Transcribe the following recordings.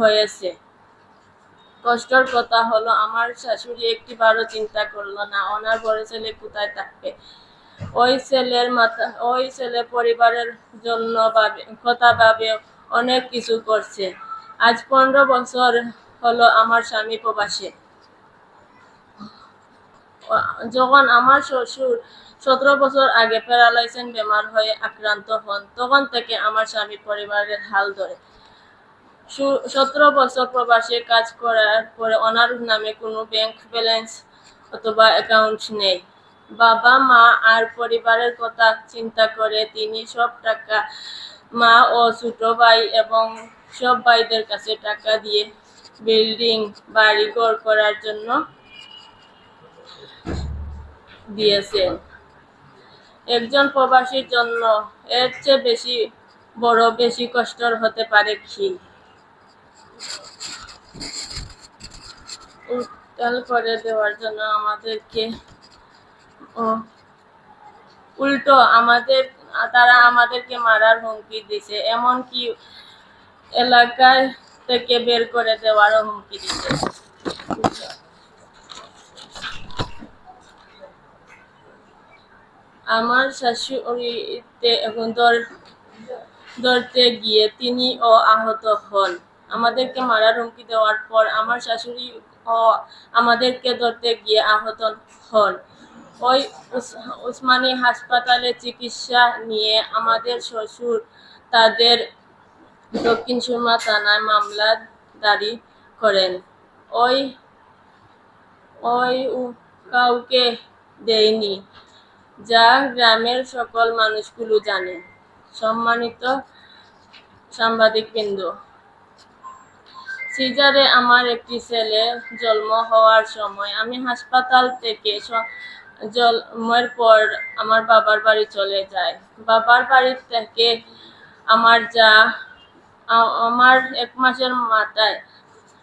হয়েছে। কষ্টের কথা হলো, আমার শাশুড়ি একটিবারও চিন্তা করল না ওনার বড় ছেলে কোথায় থাকবে? ওই ছেলের মাথা, ওই ছেলে পরিবারের জন্য ভাবে, কথা ভাবে অনেক কিছু করছে। আজ পনেরো বছর হলো আমার স্বামী প্রবাসে। যখন আমার শ্বশুর সতেরো বছর আগে প্যারালাইসেন বেমার হয়ে আক্রান্ত হন, তখন থেকে আমার স্বামী পরিবারের হাল ধরে। সতেরো বছর প্রবাসে কাজ করার পরে ওনার নামে কোনো ব্যাংক ব্যালেন্স অথবা অ্যাকাউন্ট নেই। বাবা, মা আর পরিবারের কথা চিন্তা করে তিনি সব টাকা মা ও ছোট ভাই এবং সব ভাইদের কাছে টাকা দিয়ে বিল্ডিং বাড়ি ঘর করার জন্য দিয়েছেন। একজন প্রবাসীর জন্য এর চেয়ে বেশি, বড় বেশি কষ্টর হতে পারে কি? উত্তাল করে দেওয়ার জন্য আমাদেরকে ও, উল্টো আমাদের তারা আমাদেরকে মারার হুমকি দিছে এমনকি এলাকায় থেকে বের করে দেওয়ারও হুমকি দিছে। আমার শাশুড়িতে এখন ধর ধরতে গিয়ে তিনিও আহত হন। আমাদেরকে মারার হুমকি দেওয়ার পর আমার শাশুড়ি আমাদেরকে ধরতে গিয়ে আহত হন। ওই উস- উসমানী হাসপাতালে চিকিৎসা নিয়ে আমাদের শ্বশুর তাদের দক্ষিণ সুরমা থানায় মামলা দাঁড়ি করেন। ওই ওই কাউকে দেয়নি, যা গ্রামের সকল মানুষগুলো জানে সম্মানিত সাংবাদিকবৃন্দ সিজারে আমার একটি ছেলে জন্ম হওয়ার সময় আমি হাসপাতাল থেকে জন্মের পর আমার বাবার বাড়ি চলে যাই। বাবার বাড়ি থেকে আমার যা আমার এক মাসের মাথায়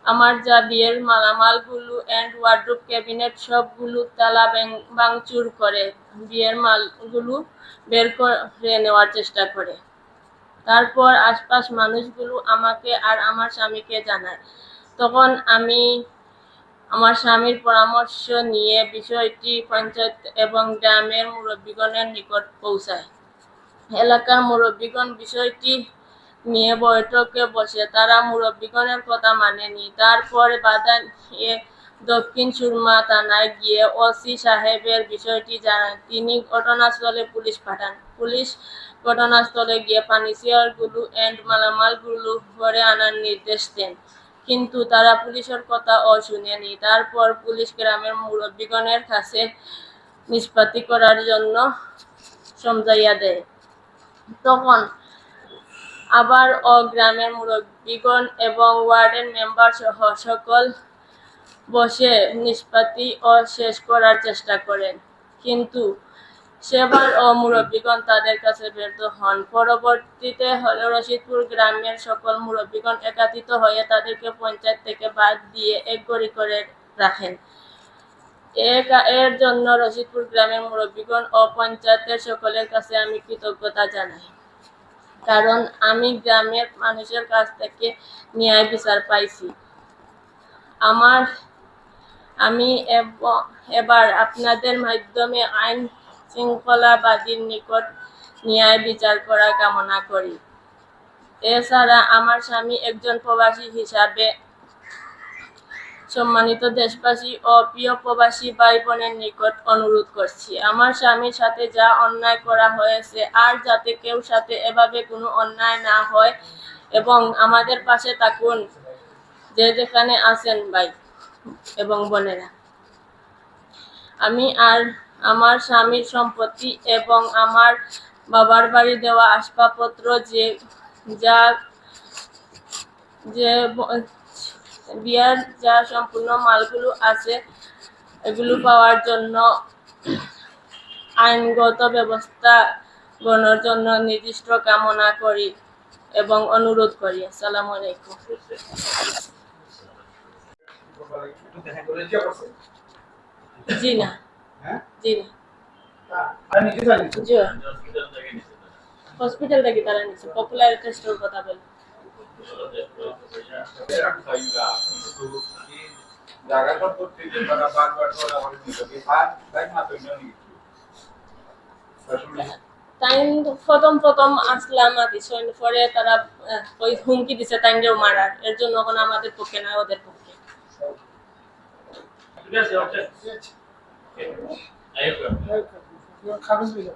আমার যা বিয়ের মালামালগুলো অ্যান্ড ওয়ার্ড্রোব ক্যাবিনেট সবগুলো তালা ভাঙচুর করে, বিয়ের মালগুলো বের করে নেওয়ার চেষ্টা করে। তারপর আশপাশ মানুষগুলো আমাকে আর আমার স্বামীকে জানায়। তখন আমি আমার স্বামীর পরামর্শ নিয়ে বিষয়টি পঞ্চায়েত এবং গ্রামের মুরব্বীগণের নিকট পৌঁছায় এলাকার মুরব্বীগণ বিষয়টি নিয়ে বৈঠকে বসে, তারা মুরব্বীগণের কথা মানেনি। তারপরে বাধা নিয়ে দক্ষিণ সুরমা থানায় গিয়ে ওসি সাহেবের বিষয়টি জানান। তিনি ঘটনাস্থলে পুলিশ পাঠান। পুলিশ ঘটনাস্থলে গিয়ে ফার্নিচারগুলো অ্যান্ড মালামালগুলো ঘরে আনার নির্দেশ দেন। কিন্তু তারা পুলিশের কথা ও শুনেনি। তারপর পুলিশ গ্রামের মুরব্বীগণের কাছে নিষ্পত্তি করার জন্য সমঝাইয়া দেয়। তখন আবার ও গ্রামের মুরব্বীগণ এবং ওয়ার্ডের মেম্বার সহ সকল বসে নিষ্পত্তি ও শেষ করার চেষ্টা করেন। কিন্তু সেবার ও মুরব্বীগণ তাদের কাছে ব্যর্থ হন। পরবর্তীতে হলে রশিদপুর গ্রামের সকল মুরব্বীগণ একত্রিত হয়ে তাদেরকে পঞ্চায়েত থেকে বাদ দিয়ে এক গড়ি করে রাখেন। এর জন্য রশিদপুর গ্রামের মুরব্বীগণ ও পঞ্চায়েতের সকলের কাছে আমি কৃতজ্ঞতা জানাই। কারণ আমি গ্রামের মানুষের কাছ থেকে ন্যায় বিচার পাইছি। আমার আমি এব- এবার আপনাদের মাধ্যমে আইন শৃঙ্খলাবাদীর নিকট ন্যায় বিচার করা কামনা করি। এছাড়া আমার স্বামী একজন প্রবাসী হিসাবে সম্মানিত দেশবাসী ও প্রিয় প্রবাসী ভাই বোনের নিকট অনুরোধ করছি। আমার স্বামীর সাথে যা অন্যায় করা হয়েছে, আর যাতে কেউ সাথে এভাবে কোনো অন্যায় না হয়, এবং আমাদের পাশে থাকুন যে যেখানে আছেন ভাই। এবং বোনেরা। আমি আর আমার স্বামীর সম্পত্তি এবং আমার বাবার বাড়ি দেওয়া আসবাবপত্র যে যা, যে বিয়ার যা সম্পূর্ণ মালগুলো আছে, এগুলো পাওয়ার জন্য আইনগত ব্যবস্থা গ্রহণের জন্য নির্দিষ্ট কামনা করি এবং অনুরোধ করি। আসসালামু আলাইকুম একটু দেখা করে দিতে পারছে জি না হ্যাঁ জি। না হসপিটাল থেকে তারা নিচ্ছে পপুলার একটা স্টোর কথা বলে। বারবার তাই নিয়ে আসলে প্রথম প্রথম আসলাম আদিশন পরে তারা ওই হুমকি দিছে তাইনকেও মারার। এর জন্য এখন আমাদের পক্ষে না ওদের পক্ষে। ঠিক আছে ওকে কাগজ বিল